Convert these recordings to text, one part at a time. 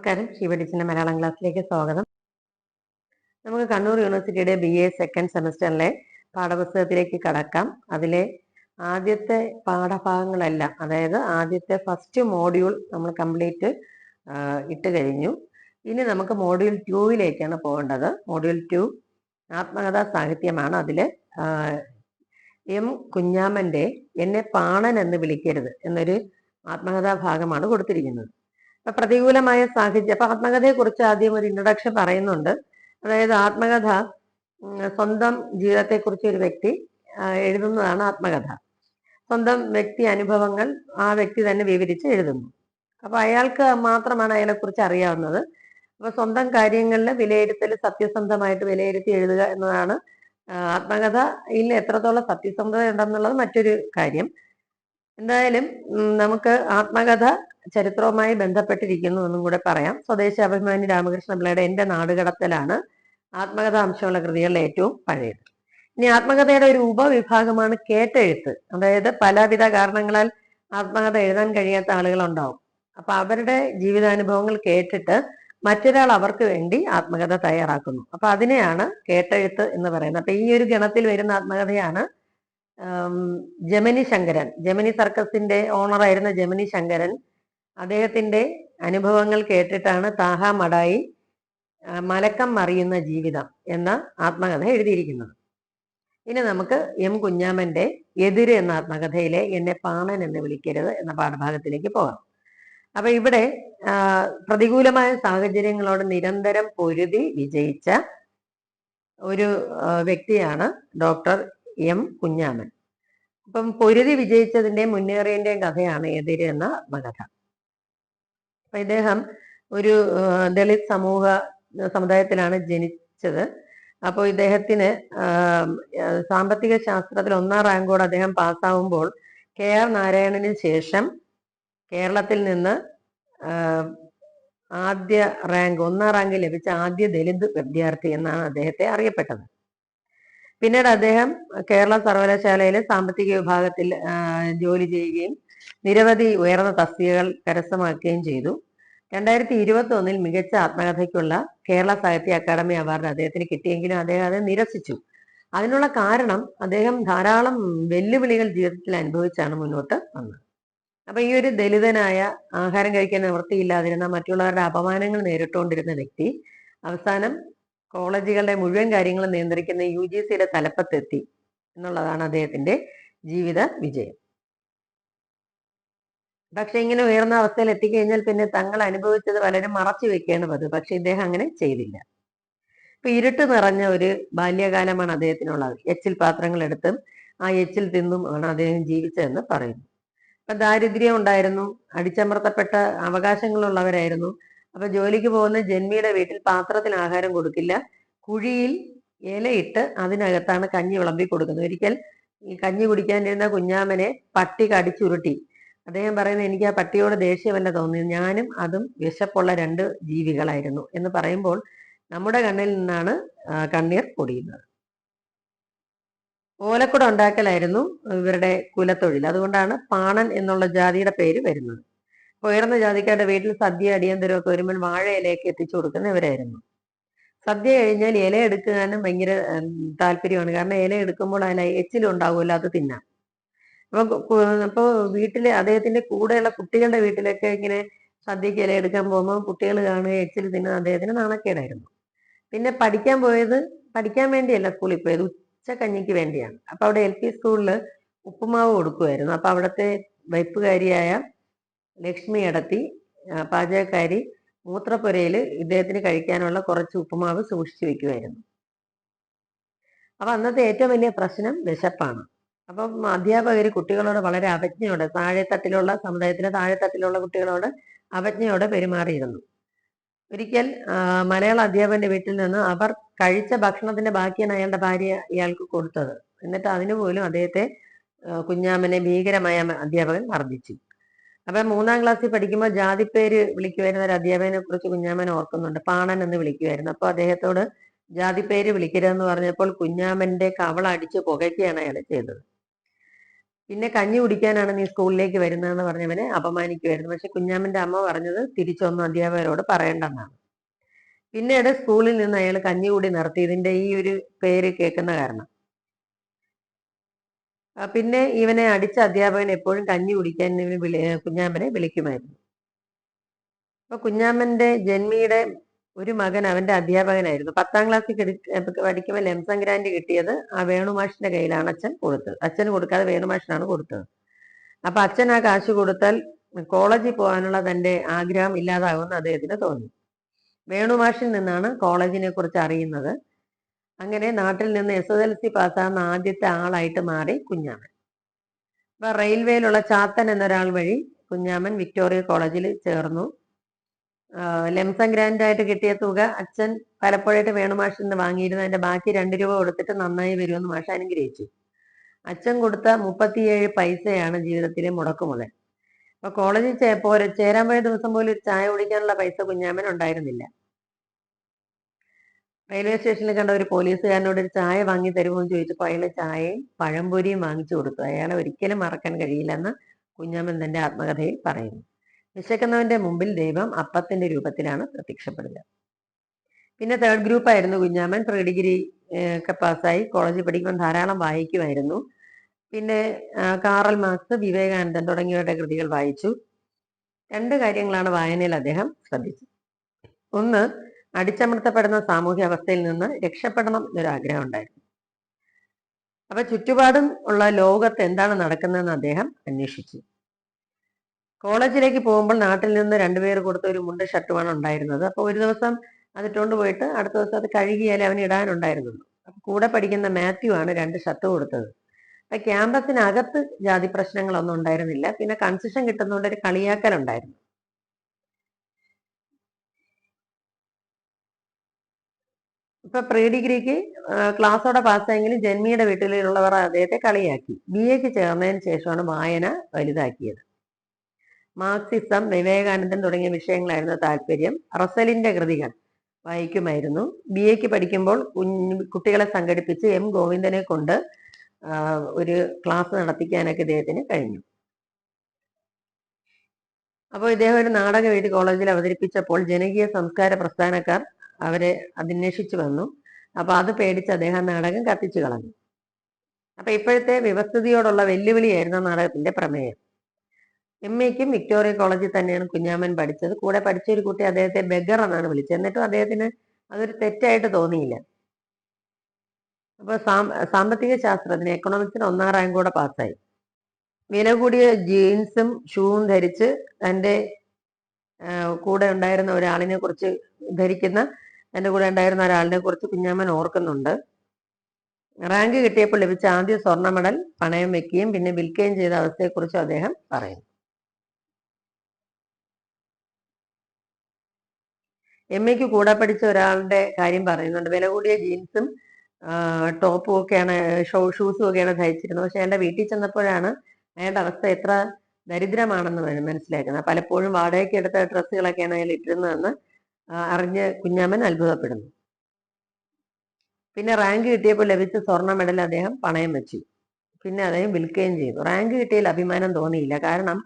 നമസ്കാരം. ശിവഡിച്ചിന്റെ മലയാളം ക്ലാസ്സിലേക്ക് സ്വാഗതം. നമുക്ക് കണ്ണൂർ യൂണിവേഴ്സിറ്റിയുടെ ബി എ സെക്കൻഡ് സെമസ്റ്ററിലെ പാഠപുസ്തകത്തിലേക്ക് കടക്കാം. അതിലെ ആദ്യത്തെ പാഠഭാഗങ്ങളെല്ലാം അതായത് ആദ്യത്തെ ഫസ്റ്റ് മോഡ്യൂൾ നമ്മൾ കംപ്ലീറ്റ് ഇട്ട് കഴിഞ്ഞു. ഇനി നമുക്ക് മോഡ്യൂൾ ടൂവിലേക്കാണ് പോകേണ്ടത്. മോഡ്യൂൾ ടു ആത്മകഥാ സാഹിത്യമാണ് അതിൽ എം കുഞ്ഞാമന്റെ എന്നെ പാണൻ എന്ന് വിളിക്കരുത് എന്നൊരു ആത്മകഥാ ഭാഗമാണ് കൊടുത്തിരിക്കുന്നത്. പ്രതികൂലമായ സാഹചര്യം. അപ്പൊ ആത്മകഥയെ കുറിച്ച് ആദ്യം ഒരു ഇൻട്രൊഡക്ഷൻ പറയുന്നുണ്ട്. അതായത് ആത്മകഥ സ്വന്തം ജീവിതത്തെ കുറിച്ച് ഒരു വ്യക്തി എഴുതുന്നതാണ് ആത്മകഥ. സ്വന്തം വ്യക്തി അനുഭവങ്ങൾ ആ വ്യക്തി തന്നെ വിവരിച്ച് എഴുതുന്നു. അപ്പൊ അയാൾക്ക് മാത്രമാണ് അയാളെക്കുറിച്ച് അറിയാവുന്നത്. അപ്പൊ സ്വന്തം കാര്യങ്ങളിൽ വിലയിരുത്തൽ സത്യസന്ധമായിട്ട് വിലയിരുത്തി എഴുതുക എന്നതാണ് ആത്മകഥ. ആത്മകഥയിൽ എത്രത്തോളം സത്യസന്ധത ഉണ്ടെന്നുള്ളത് മറ്റൊരു കാര്യം. എന്തായാലും നമുക്ക് ആത്മകഥ ചരിത്രവുമായി ബന്ധപ്പെട്ടിരിക്കുന്നു എന്നും കൂടെ പറയാം. സ്വദേശി അഭിമാനി രാമകൃഷ്ണ പിള്ളയുടെ എന്റെ നാടുകടത്തലാണ് ആത്മകഥ അംശമുള്ള കൃതികളിലെ ഏറ്റവും പഴയത്. ഇനി ആത്മകഥയുടെ ഒരു ഉപവിഭാഗമാണ് കേട്ടെഴുത്ത്. അതായത് പലവിധ കാരണങ്ങളാൽ ആത്മകഥ എഴുതാൻ കഴിയാത്ത ആളുകൾ ഉണ്ടാവും അപ്പൊ അവരുടെ ജീവിതാനുഭവങ്ങൾ കേട്ടിട്ട് മറ്റൊരാൾ അവർക്ക് വേണ്ടി ആത്മകഥ തയ്യാറാക്കുന്നു. അപ്പൊ അതിനെയാണ് കേട്ടെഴുത്ത് എന്ന് പറയുന്നത്. അപ്പൊ ഈ ഒരു ഗണത്തിൽ വരുന്ന ആത്മകഥയാണ് ജമിനി ശങ്കരൻ. ജമിനി സർക്കസിന്റെ ഓണറായിരുന്ന ജമിനി ശങ്കരൻ അദ്ദേഹത്തിന്റെ അനുഭവങ്ങൾ കേട്ടിട്ടാണ് താഹ മടായി മലക്കം മറിയുന്ന ജീവിതം എന്ന ആത്മകഥ എഴുതിയിരിക്കുന്നത്. ഇനി നമുക്ക് എം കുഞ്ഞാമന്റെ എതിര് എന്ന ആത്മകഥയിലെ എന്നെ പാണൻ എന്ന് വിളിക്കരുത് എന്ന പാഠഭാഗത്തിലേക്ക് പോകാം. അപ്പൊ ഇവിടെ പ്രതികൂലമായ സാഹചര്യങ്ങളോട് നിരന്തരം പൊരുതി വിജയിച്ച ഒരു വ്യക്തിയാണ് ഡോക്ടർ എം കുഞ്ഞാമൻ. അപ്പം പൊരുതി വിജയിച്ചതിന്റെ മുന്നേറിയതിന്റെയും കഥയാണ് എതിര് എന്ന ആത്മകഥ. അപ്പൊ ഇദ്ദേഹം ഒരു ദളിത് സമൂഹ സമുദായത്തിലാണ് ജനിച്ചത്. അപ്പോൾ ഇദ്ദേഹത്തിന് സാമ്പത്തിക ശാസ്ത്രത്തിൽ ഒന്നാം റാങ്കോട് അദ്ദേഹം പാസ്സാവുമ്പോൾ കെ ആർ നാരായണന് ശേഷം കേരളത്തിൽ നിന്ന് ആദ്യ റാങ്ക് ഒന്നാം റാങ്ക് ലഭിച്ച ആദ്യ ദളിത് വിദ്യാർത്ഥി എന്നാണ് അദ്ദേഹത്തെ അറിയപ്പെട്ടത്. പിന്നീട് അദ്ദേഹം കേരള സർവകലാശാലയിലെ സാമ്പത്തിക വിഭാഗത്തിൽ ജോലി ചെയ്യുകയും നിരവധി ഉയർന്ന തസ്തികകൾ കരസ്ഥമാക്കുകയും ചെയ്തു. രണ്ടായിരത്തി ഇരുപത്തി ഒന്നിൽ മികച്ച ആത്മകഥയ്ക്കുള്ള കേരള സാഹിത്യ അക്കാദമി അവാർഡ് അദ്ദേഹത്തിന് കിട്ടിയെങ്കിലും അദ്ദേഹം അത് നിരസിച്ചു. അതിനുള്ള കാരണം അദ്ദേഹം ധാരാളം വെല്ലുവിളികൾ ജീവിതത്തിൽ അനുഭവിച്ചാണ് മുന്നോട്ട് വന്നത്. അപ്പൊ ഈ ഒരു ദലിതനായ ആഹാരം കഴിക്കാൻ നിവൃത്തിയില്ലാതിരുന്ന മറ്റുള്ളവരുടെ അപമാനങ്ങൾ നേരിട്ടുകൊണ്ടിരുന്ന വ്യക്തി അവസാനം കോളേജുകളുടെ മുഴുവൻ കാര്യങ്ങളും നിയന്ത്രിക്കുന്ന യു ജി സിയുടെ തലപ്പത്തെത്തി എന്നുള്ളതാണ് അദ്ദേഹത്തിന്റെ ജീവിത വിജയം. പക്ഷെ ഇങ്ങനെ ഉയർന്ന അവസ്ഥയിൽ എത്തിക്കഴിഞ്ഞാൽ പിന്നെ തങ്ങൾ അനുഭവിച്ചത് പലരും മറച്ചു വെക്കുകയാണ് പതിവ് പക്ഷെ ഇദ്ദേഹം അങ്ങനെ ചെയ്തില്ല. ഇപ്പൊ ഇരുട്ട് നിറഞ്ഞ ഒരു ബാല്യകാലമാണ് അദ്ദേഹത്തിനുള്ളത്. എച്ചിൽ പാത്രങ്ങൾ എടുത്തും ആ എച്ചിൽ തിന്നും ആണ് അദ്ദേഹം ജീവിച്ചതെന്ന് പറയുന്നു. അപ്പൊ ദാരിദ്ര്യം ഉണ്ടായിരുന്നു. അടിച്ചമർത്തപ്പെട്ട അവകാശങ്ങളുള്ളവരായിരുന്നു. അപ്പൊ ജോലിക്ക് പോകുന്ന ജന്മിയുടെ വീട്ടിൽ പാത്രത്തിന് ആഹാരം കൊടുക്കില്ല. കുഴിയിൽ ഇലയിട്ട് അതിനകത്താണ് കഞ്ഞി വിളമ്പി കൊടുക്കുന്നത്. ഒരിക്കൽ ഈ കഞ്ഞി കുടിക്കാനിരുന്ന കുഞ്ഞാമനെ പട്ടി കടിച്ചുരുട്ടി. അദ്ദേഹം പറയുന്നത് എനിക്ക് ആ പട്ടിയോട് ദേഷ്യമല്ല തോന്നി ഞാനും അതും വിശപ്പുള്ള രണ്ട് ജീവികളായിരുന്നു എന്ന് പറയുമ്പോൾ നമ്മുടെ കണ്ണിൽ നിന്നാണ് കണ്ണീർ പൊടിയുന്നത്. ഓലക്കുട ഉണ്ടാക്കലായിരുന്നു ഇവരുടെ കുലത്തൊഴിൽ. അതുകൊണ്ടാണ് പാണൻ എന്നുള്ള ജാതിയുടെ പേര് വരുന്നത്. ഉയർന്ന ജാതിക്കാരുടെ വീട്ടിൽ സദ്യ അടിയന്തരമൊക്കെ വരുമ്പോൾ വാഴയിലേക്ക് എത്തിച്ചു കൊടുക്കുന്ന ഇവരായിരുന്നു. സദ്യ കഴിഞ്ഞാൽ ഇല എടുക്കാനും ഭയങ്കര താല്പര്യമാണ്. കാരണം ഇല എടുക്കുമ്പോൾ അതിൽ എച്ചിലുണ്ടാവുമല്ലോ അത് തിന്നാം. അപ്പൊ അപ്പൊ വീട്ടിലെ അദ്ദേഹത്തിന്റെ കൂടെയുള്ള കുട്ടികളുടെ വീട്ടിലൊക്കെ ഇങ്ങനെ സദ്യക്ക് ഇല എടുക്കാൻ പോകുമ്പോൾ കുട്ടികൾ കാണുക എച്ചിൽ തിന്നുക അദ്ദേഹത്തിന് നാണക്കേടായിരുന്നു. പിന്നെ പഠിക്കാൻ പോയത് പഠിക്കാൻ വേണ്ടിയല്ല സ്കൂളിൽ പോയത് ഉച്ച കഞ്ഞിക്ക് വേണ്ടിയാണ്. അപ്പൊ അവിടെ എൽ പി സ്കൂളിൽ ഉപ്പുമാവ് കൊടുക്കുമായിരുന്നു അപ്പൊ അവിടുത്തെ വൈപ്പുകാരിയായ ലക്ഷ്മി അടത്തി പാചകക്കാരി മൂത്രപ്പുരയിൽ ഇദ്ദേഹത്തിന് കഴിക്കാനുള്ള കുറച്ച് ഉപ്പുമാവ് സൂക്ഷിച്ചു വെക്കുമായിരുന്നു അപ്പൊ അന്നത്തെ ഏറ്റവും വലിയ പ്രശ്നം വിശപ്പാണ്. അപ്പം അധ്യാപകർ കുട്ടികളോട് വളരെ അവജ്ഞയോടെ താഴെത്തട്ടിലുള്ള സമുദായത്തിലെ താഴെത്തട്ടിലുള്ള കുട്ടികളോട് അവജ്ഞയോടെ പെരുമാറിയിരുന്നു. ഒരിക്കൽ മലയാള അധ്യാപകന്റെ വീട്ടിൽ നിന്ന് അവർ കഴിച്ച ഭക്ഷണത്തിന്റെ ബാക്കിയാണ് അയാളുടെ ഭാര്യ ഇയാൾക്ക് കൊടുത്തത്. എന്നിട്ട് അതിനു പോലും അദ്ദേഹത്തെ കുഞ്ഞാമനെ ഭീകരമായ അധ്യാപകൻ മർദ്ദിച്ചു. അപ്പൊ മൂന്നാം ക്ലാസ്സിൽ പഠിക്കുമ്പോൾ ജാതിപ്പേര് വിളിക്കുമായിരുന്ന ഒരു അധ്യാപകനെ കുറിച്ച് കുഞ്ഞാമൻ ഓർക്കുന്നുണ്ട്. പാണൻ എന്ന് വിളിക്കുമായിരുന്നു അപ്പൊ അദ്ദേഹത്തോട് ജാതിപ്പേര് വിളിക്കരുതെന്ന് പറഞ്ഞപ്പോൾ കുഞ്ഞാമന്റെ കവളടിച്ച് പുകയ്ക്കുകയാണ് അയാൾ ചെയ്തത്. പിന്നെ കഞ്ഞി കുടിക്കാനാണ് നീ സ്കൂളിലേക്ക് വരുന്നതെന്ന് പറഞ്ഞവനെ അപമാനിക്കുമായിരുന്നു പക്ഷെ കുഞ്ഞാമ്മന്റെ അമ്മ പറഞ്ഞത് തിരിച്ചൊന്നും അധ്യാപകരോട് പറയണ്ടെന്നാണ്. പിന്നീട് സ്കൂളിൽ നിന്ന് അയാൾ കഞ്ഞി കൂടി നിർത്തി. ഇതിന്റെ ഈ ഒരു പേര് കേൾക്കുന്ന കാരണം. പിന്നെ ഇവനെ അടിച്ച അധ്യാപകൻ എപ്പോഴും കഞ്ഞി കുടിക്കാൻ ഇവന് കുഞ്ഞാമ്മനെ വിളിക്കുമായിരുന്നു. അപ്പൊ കുഞ്ഞാമ്മന്റെ ജന്മിയുടെ ഒരു മകൻ അവന്റെ അധ്യാപകനായിരുന്നു. പത്താം ക്ലാസ്സിൽ പഠിക്കുമ്പോൾ ലംസം ഗ്രാൻഡ് കിട്ടിയത് ആ വേണുമാഷിന്റെ കയ്യിലാണ് അച്ഛൻ കൊടുത്തത്. അച്ഛന് കൊടുക്കാതെ വേണുമാഷിനാണ് കൊടുത്തത്. അപ്പൊ അച്ഛൻ ആ കാശ് കൊടുത്താൽ കോളേജിൽ പോകാനുള്ള തന്റെ ആഗ്രഹം ഇല്ലാതാകുമെന്ന് അദ്ദേഹത്തിന് തോന്നി. വേണുമാഷിൽ നിന്നാണ് കോളേജിനെ കുറിച്ച് അറിയുന്നത്. അങ്ങനെ നാട്ടിൽ നിന്ന് എസ് എസ് എൽ സി പാസ്സാകുന്ന ആദ്യത്തെ ആളായിട്ട് മാറി കുഞ്ഞാമൻ. അപ്പൊ റെയിൽവേയിലുള്ള ചാത്തൻ എന്നൊരാൾ വഴി കുഞ്ഞാമൻ വിക്ടോറിയ കോളേജിൽ ചേർന്നു. ലെംസം ആയിട്ട് കിട്ടിയ തുക അച്ഛൻ പലപ്പോഴായിട്ട് വേണുമാഷിൽ നിന്ന് വാങ്ങിയിരുന്നു. അതിന്റെ ബാക്കി രണ്ട് രൂപ കൊടുത്തിട്ട് നന്നായി വരുമെന്ന് മാഷ് അനുഗ്രഹിച്ചു. അച്ഛൻ കൊടുത്ത മുപ്പത്തിയേഴ് പൈസയാണ് ജീവിതത്തിലെ മുടക്കുമുതൽ അപ്പൊ കോളേജിൽ ചേരാൻ പോയ ദിവസം പോലും ഒരു ചായ കുടിക്കാനുള്ള പൈസ കുഞ്ഞാമൻ ഉണ്ടായിരുന്നില്ല. റെയിൽവേ സ്റ്റേഷനിൽ കണ്ട ഒരു പോലീസുകാരനോട് ഒരു ചായ വാങ്ങി തരുമോ എന്ന് ചോദിച്ചപ്പോൾ അയാൾ ചായയും പഴംപൊരിയും വാങ്ങിച്ചു കൊടുത്തു. അയാളെ ഒരിക്കലും മറക്കാൻ കഴിയില്ലെന്ന് കുഞ്ഞാമൻ തന്റെ ആത്മകഥയിൽ പറയുന്നു. വിശക്കുന്നവന്റെ മുമ്പിൽ ദൈവം അപ്പത്തിന്റെ രൂപത്തിലാണ് പ്രത്യക്ഷപ്പെടുക. പിന്നെ തേർഡ് ഗ്രൂപ്പ് ആയിരുന്നു കുഞ്ഞാമൻ. പ്രീ ഡിഗ്രി ഒക്കെ പാസ്സായി കോളേജിൽ പഠിക്കുമ്പോൾ ധാരാളം വായിക്കുമായിരുന്നു. പിന്നെ കാറൽ മാർക്സ് വിവേകാനന്ദൻ തുടങ്ങിയവരുടെ കൃതികൾ വായിച്ചു. രണ്ട് കാര്യങ്ങളാണ് വായനയിൽ അദ്ദേഹം ശ്രദ്ധിച്ചത്. ഒന്ന് അടിച്ചമർത്തപ്പെടുന്ന സാമൂഹ്യ അവസ്ഥയിൽ നിന്ന് രക്ഷപ്പെടണം എന്നൊരാഗ്രഹം ഉണ്ടായിരുന്നു. അപ്പൊ ചുറ്റുപാടും ഉള്ള ലോകത്ത് എന്താണ് നടക്കുന്നതെന്ന് അദ്ദേഹം അന്വേഷിച്ചു. കോളേജിലേക്ക് പോകുമ്പോൾ നാട്ടിൽ നിന്ന് രണ്ടുപേർ കൊടുത്ത ഒരു മുണ്ട് ഷർട്ടുമാണ് ഉണ്ടായിരുന്നത്. അപ്പോൾ ഒരു ദിവസം അതിട്ടുകൊണ്ട് പോയിട്ട് അടുത്ത ദിവസം അത് കഴുകിയാലേ അവന് ഇടാനുണ്ടായിരുന്നുള്ളൂ. അപ്പൊ കൂടെ പഠിക്കുന്ന മാത്യു ആണ് രണ്ട് ഷർട്ട് കൊടുത്തത്. അപ്പൊ ക്യാമ്പസിനകത്ത് ജാതി പ്രശ്നങ്ങളൊന്നും ഉണ്ടായിരുന്നില്ല. പിന്നെ കൺസെഷൻ കിട്ടുന്നതുകൊണ്ട് ഒരു കളിയാക്കൽ ഉണ്ടായിരുന്നു. ഇപ്പൊ പ്രീ ഡിഗ്രിക്ക് ക്ലാസ്സോടെ പാസ്സായെങ്കിലും ജന്മിയുടെ വീട്ടിലുള്ളവർ അദ്ദേഹത്തെ കളിയാക്കി. ബി എക്ക് ചേർന്നതിന് ശേഷമാണ് വായന വലുതാക്കിയത്. മാർക്സിസം വിവേകാനന്ദൻ തുടങ്ങിയ വിഷയങ്ങളായിരുന്നു താല്പര്യം. റസലിന്റെ കൃതികൾ വായിക്കുമായിരുന്നു. ബി എക്ക് പഠിക്കുമ്പോൾ കുട്ടികളെ സംഘടിപ്പിച്ച് എം ഗോവിന്ദനെ കൊണ്ട് ഒരു ക്ലാസ് നടത്തിക്കാനൊക്കെ ഇദ്ദേഹത്തിന് കഴിഞ്ഞു. അപ്പോൾ ഇദ്ദേഹം ഒരു നാടകം എഴുതി കോളേജിൽ അവതരിപ്പിച്ചപ്പോൾ ജനകീയ സംസ്കാര പ്രസ്ഥാനക്കാർ അവരെ അന്വേഷിച്ചു വന്നു. അപ്പൊ അത് പേടിച്ച് അദ്ദേഹം നാടകം കത്തിച്ചു കളഞ്ഞു. അപ്പൊ ഇപ്പോഴത്തെ വ്യവസ്ഥിതിയോടുള്ള വെല്ലുവിളിയായിരുന്നു നാടകത്തിന്റെ പ്രമേയം. എം എക്കും വിക്ടോറിയ കോളേജിൽ തന്നെയാണ് കുഞ്ഞാമൻ പഠിച്ചത്. കൂടെ പഠിച്ച ഒരു കുട്ടി അദ്ദേഹത്തെ ബെഗർ എന്നാണ് വിളിച്ചത്. എന്നിട്ടും അദ്ദേഹത്തിന് അതൊരു തെറ്റായിട്ട് തോന്നിയില്ല. അപ്പൊ സാമ്പത്തിക ശാസ്ത്രത്തിന് എക്കണോമിക്സിന് ഒന്നാം റാങ്ക് കൂടെ പാസ്സായി. വില കൂടിയ ജീൻസും ഷൂവും ധരിച്ച് തന്റെ കൂടെ ഉണ്ടായിരുന്ന ഒരാളിനെ കുറിച്ച് ധരിക്കുന്ന തന്റെ കൂടെ ഉണ്ടായിരുന്ന ഒരാളിനെ കുറിച്ച് കുഞ്ഞാമ്മൻ ഓർക്കുന്നുണ്ട്. റാങ്ക് കിട്ടിയപ്പോൾ ലഭിച്ച ആദ്യ സ്വർണ മെഡൽ പണയം വെക്കുകയും പിന്നെ വിൽക്കുകയും ചെയ്ത അവസ്ഥയെക്കുറിച്ച് അദ്ദേഹം പറയുന്നു. എം എക്ക് കൂടെ പഠിച്ച ഒരാളുടെ കാര്യം പറയുന്നുണ്ട്. വില കൂടിയ ജീൻസും ടോപ്പും ഒക്കെയാണ് ഷോ ഷൂസും ഒക്കെയാണ് ധരിച്ചിരുന്നത്. പക്ഷെ എന്റെ വീട്ടിൽ ചെന്നപ്പോഴാണ് അയാളുടെ അവസ്ഥ എത്ര ദരിദ്രമാണെന്ന് മനസ്സിലാക്കുന്നത്. പലപ്പോഴും വാടകയ്ക്ക് എടുത്ത ഡ്രസ്സുകളൊക്കെയാണ് അയാൾ ഇട്ടിരുന്നതെന്ന് അറിഞ്ഞ് കുഞ്ഞാമൻ അത്ഭുതപ്പെടുന്നു. പിന്നെ റാങ്ക് കിട്ടിയപ്പോൾ ലഭിച്ച സ്വർണ മെഡൽ അദ്ദേഹം പണയം വെച്ചു. പിന്നെ അദ്ദേഹം വിൽക്കുകയും ചെയ്തു. റാങ്ക് കിട്ടിയതിൽ അഭിമാനം തോന്നിയില്ല. കാരണം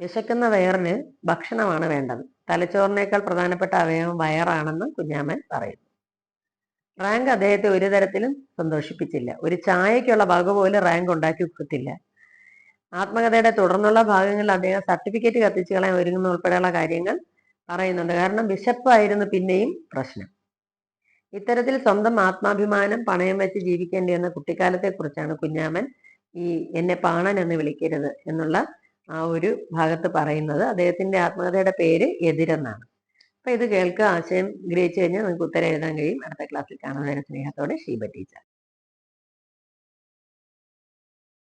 വിശക്കുന്ന വയറിന് ഭക്ഷണമാണ് വേണ്ടത്. തലച്ചോറിനേക്കാൾ പ്രധാനപ്പെട്ട അവയവം വയറാണെന്ന് കുഞ്ഞാമൻ പറയുന്നു. റാങ്ക് അദ്ദേഹത്തെ ഒരു തരത്തിലും സന്തോഷിപ്പിച്ചില്ല. ഒരു ചായക്കുള്ള വക പോലും റാങ്ക് ഉണ്ടാക്കി കൊടുത്തില്ല. ആത്മകഥയുടെ തുടർന്നുള്ള ഭാഗങ്ങളിൽ അദ്ദേഹം സർട്ടിഫിക്കറ്റ് കത്തിച്ചു കളയാൻ ഒരുങ്ങുന്ന ഉൾപ്പെടെയുള്ള കാര്യങ്ങൾ പറയുന്നുണ്ട്. കാരണം വിശപ്പായിരുന്നു പിന്നെയും പ്രശ്നം. ഇത്തരത്തിൽ സ്വന്തം ആത്മാഭിമാനം പണയം വെച്ച് ജീവിക്കേണ്ടി എന്ന കുട്ടിക്കാലത്തെ കുറിച്ചാണ് കുഞ്ഞാമൻ ഈ എന്നെ പാണൻ എന്ന് വിളിക്കരുത് എന്നുള്ള ആ ഒരു ഭാഗത്ത് പറയുന്നത് അദ്ദേഹത്തിന്റെ ആത്മകഥയുടെ പേര് എതിരെന്നാണ്. അപ്പൊ ഇത് കേൾക്കുക ആശയം ഗ്രഹിച്ചു കഴിഞ്ഞാൽ നിങ്ങൾക്ക് ഉത്തരം എഴുതാൻ കഴിയും. അടുത്ത ക്ലാസ്സിൽ കാണുന്നതിന് സ്നേഹത്തോടെ ഷീബ ടീച്ചർ.